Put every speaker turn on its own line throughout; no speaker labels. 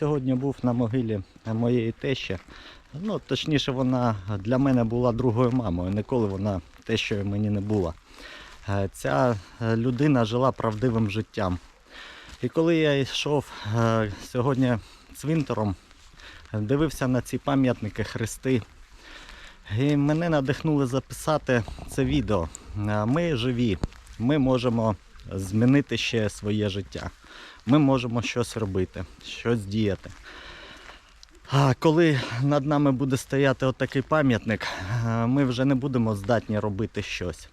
Сьогодні був на могилі моєї тещі. Ну, точніше, вона для мене була другою мамою. Ніколи вона тещою мені не була. Е, Ця е, людина жила правдивим життям. І коли я йшов е, сьогодні цвинтаром, дивився на ці пам'ятники хрести, і мене надихнули записати це відео. Ми живі, ми можемо змінити ще своє життя. Ми можемо щось робити, щось діяти. А коли над нами буде стояти отакий пам'ятник, е, ми вже не будемо здатні робити щось.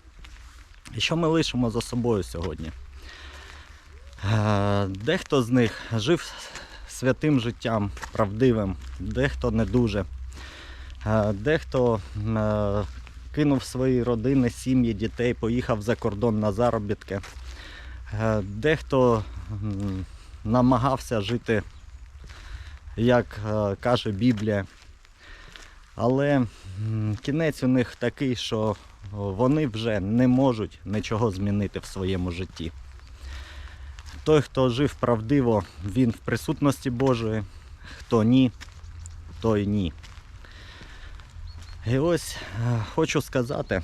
І що ми лишимо за собою сьогодні? Е, Дехто з них жив святим життям, правдивим, дехто не дуже. Е, Дехто кинув свої родини, сім'ї, дітей, поїхав за кордон на заробітки. Е, Дехто намагався жити, як е, каже Біблія. Але кінець у них такий, що вони вже не можуть нічого змінити в своєму житті. Той, хто жив правдиво, він в присутності Божої, хто ні, той ні. І ось е, хочу сказати,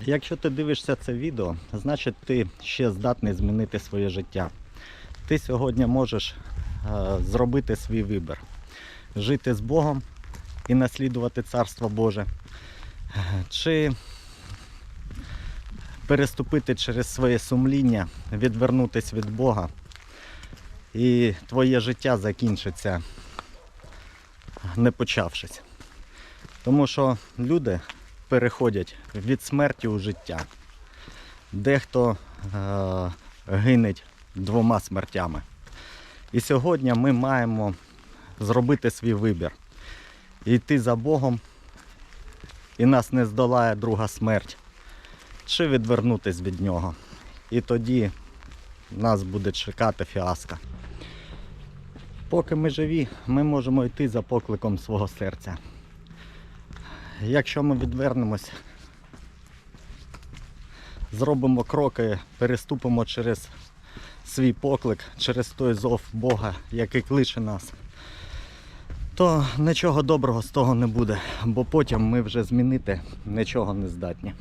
якщо ти дивишся це відео, значить ти ще здатний змінити своє життя. Ти сьогодні можеш е, зробити свій вибір, жити з Богом і наслідувати Царство Боже, чи переступити через своє сумління, відвернутися від Бога, і твоє життя закінчиться, не почавшись. Тому що люди переходять від смерті у життя. Дехто е, гинеть двома смертями. І сьогодні ми маємо зробити свій вибір. Йти за Богом, і нас не здолає друга смерть, чи відвернутись від нього. І тоді нас буде чекати фіаско. Поки ми живі, ми можемо йти за покликом свого серця. Якщо ми відвернемось, зробимо кроки, переступимо через свій поклик, через той зов Бога, який кличе нас, то нічого доброго з того не буде, бо потім ми вже змінити нічого не здатні.